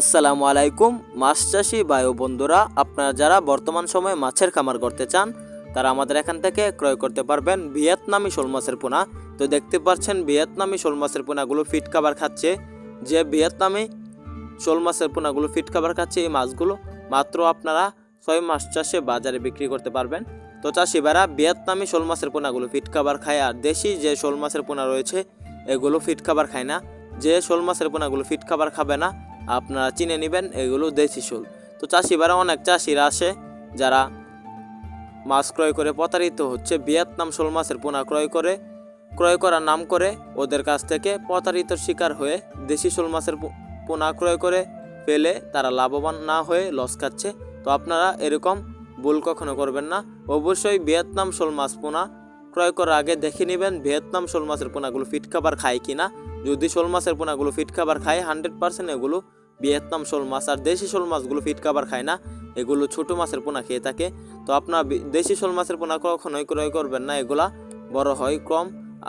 আসসালামু আলাইকুম, মাছ চাষি বায়ু বন্ধুরা, আপনারা যারা বর্তমান সময়ে মাছের খামার করতে চান, তারা আমাদের এখান থেকে ক্রয় করতে পারবেন ভিয়েতনামি শোল মাছের পোনা। তো দেখতে পাচ্ছেন, ভিয়েতনামি শোল মাছের পোনাগুলো ফিট খাবার খাচ্ছে। যে ভিয়েতনামি শোল মাছের পোনাগুলো ফিট খাবার খাচ্ছে এই মাছগুলো, মাত্র আপনারা ছয় মাস চাষে বাজারে বিক্রি করতে পারবেন। তো চাষিবারা ভিয়েতনামি শোল মাছের পোনাগুলো ফিট খাবার খায় আর দেশি যে শোল মাছের পোনা রয়েছে, এগুলো ফিট খাবার খায় না। যে শোল মাছের পোনাগুলো ফিট খাবার খাবে না আপনারা চিনে নেবেন, এগুলো দেশি শোল। তো চাষিবারা অনেক চাষিরা আসে, যারা মাছ ক্রয় করে প্রতারিত হচ্ছে, ভিয়েতনাম শোল মাছের পোনা ক্রয় করে, ক্রয় করার নাম করে, ওদের কাছ থেকে প্রতারিত শিকার হয়ে দেশি শোল মাছের পোনা ক্রয় করে ফেলে, তারা লাভবান না হয়ে লস খাচ্ছে। তো আপনারা এরকম ভুল কখনো করবেন না। অবশ্যই ভিয়েতনাম শোল মাছ পোনা ক্রয় করার আগে দেখে নেবেন, ভিয়েতনাম শোল মাছের পোনাগুলো ফিট খাবার খায় কিনা। যদি শোল মাছের পোনাগুলো ফিট খাবার খায় হান্ড্রেড পার্সেন্ট এগুলো ভিয়েতনাম শোল মাছ। আর দেশি শোল মাছগুলো ফিট খাবার খায় না, এগুলো ছোট মাছের পোনা খেয়ে থাকে। তো আপনার দেশি শোল মাছের পোনা কখনোই ক্রয় করবেন না, এগুলা বড় হয়, কম।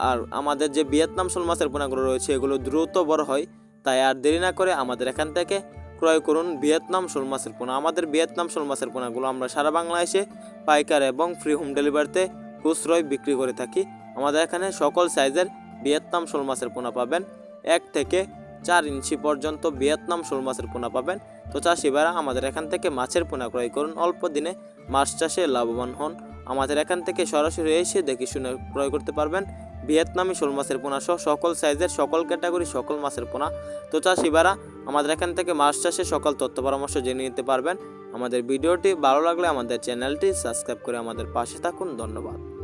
আর আমাদের যে ভিয়েতনাম শোল মাছের পোনাগুলো রয়েছে, এগুলো দ্রুত বড় হয়। তাই আর দেরি না করে আমাদের এখান থেকে ক্রয় করুন ভিয়েতনাম শোল মাছের পোনা। আমাদের ভিয়েতনাম শোল মাছের পোনাগুলো আমরা সারা বাংলাদেশে পাইকার এবং ফ্রি হোম ডেলিভারিতে খুচরোয় বিক্রি করে থাকি। আমাদের এখানে সকল সাইজের ভিয়েতনাম শোল মাছের পোনা পাবেন। এক থেকে চার ইঞ্চি পর্যন্ত ভিয়েতনাম শোল মাছের পোনা পাবেন। তো চাষিবারা আমাদের এখান থেকে মাছের পোনা ক্রয় করুন। অল্প দিনে মাছ চাষে লাভবান হন। আমাদের এখান থেকে সরাসরি এসে দেখে শুনে ক্রয় করতে পারবেন। ভিয়েতনামি শোল মাছের পোনা সহ সকল সাইজের, সকল ক্যাটাগরি, সকল মাছের পোনা। তো চাষিবারা আমাদের এখান থেকে মাছ চাষে সকল তথ্য পরামর্শ জেনে নিতে পারবেন। আমাদের ভিডিওটি ভালো লাগলে আমাদের চ্যানেলটি সাবস্ক্রাইব করে আমাদের পাশে থাকুন। ধন্যবাদ।